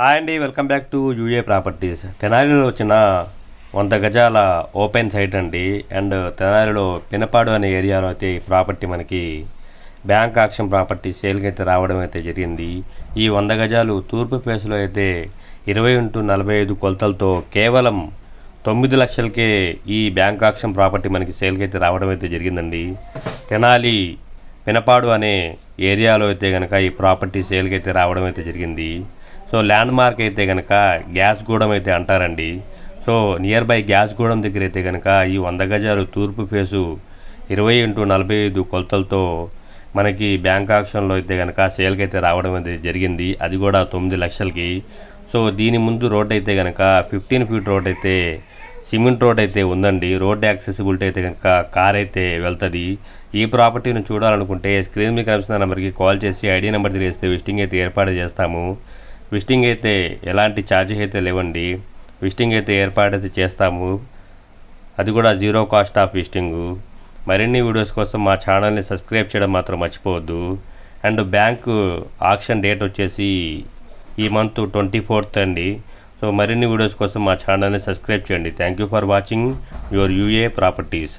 Hi అండి welcome back to UA properties తెనాలిలో వచ్చిన వంద గజాల ఓపెన్ సైట్ అండి. అండ్ తెనాలిలో పినపాడు అనే ఏరియాలో అయితే ఈ ప్రాపర్టీ మనకి బ్యాంక్ ఆక్షన్ ప్రాపర్టీ సేల్కి అయితే రావడం అయితే జరిగింది. ఈ వంద గజాలు తూర్పు ఫేస్లో అయితే ఇరవై ఇంటూ నలభై ఐదు కొలతలతో కేవలం తొమ్మిది లక్షలకే ఈ బ్యాంక్ ఆక్షన్ ప్రాపర్టీ మనకి సేల్కి అయితే రావడం అయితే జరిగిందండి. తెనాలి పినపాడు అనే ఏరియాలో అయితే కనుక ఈ ప్రాపర్టీ సేల్కి అయితే రావడం అయితే జరిగింది. సో ల్యాండ్ మార్క్ అయితే కనుక గ్యాస్ గూడెం అయితే అంటారండి. So near by Gas Gudem దగ్గర అయితే కనుక ఈ వంద గజాలు తూర్పు ఫేసు ఇరవై ఇంటూ నలభై ఐదు కొలతలతో మనకి బ్యాంక్ ఆక్షన్లో అయితే కనుక సేల్కి అయితే రావడం అనేది జరిగింది. అది కూడా తొమ్మిది లక్షలకి. సో దీని ముందు రోడ్ అయితే కనుక ఫిఫ్టీన్ ఫీట్ రోడ్ అయితే సిమెంట్ రోడ్ అయితే ఉందండి. రోడ్ యాక్సెసిబిలిటీ అయితే కనుక కార్ అయితే వెళ్తుంది. ఈ ప్రాపర్టీని చూడాలనుకుంటే స్క్రీన్ మీద కనిపిస్తున్న నెంబర్కి కాల్ చేసి ఐడి నెంబర్ తెలియస్తే విజిటింగ్ అయితే ఏర్పాటు చేస్తాము. విజిటింగ్ అయితే ఎలాంటి ఛార్జెస్ అయితే లేవండి. విజిటింగ్ అయితే ఏర్పాటు అయితే చేస్తాము. అది కూడా జీరో కాస్ట్ ఆఫ్ విస్టింగు మరిన్ని వీడియోస్ కోసం మా ఛానల్ని సబ్స్క్రైబ్ చేయడం మాత్రం మర్చిపోవద్దు. అండ్ బ్యాంకు ఆక్షన్ డేట్ వచ్చేసి ఈ మంత్ ట్వంటీ ఫోర్త్ అండి. సో మరిన్ని వీడియోస్ కోసం మా ఛానల్ని సబ్స్క్రైబ్ చేయండి. Thank you for watching. Your UA properties.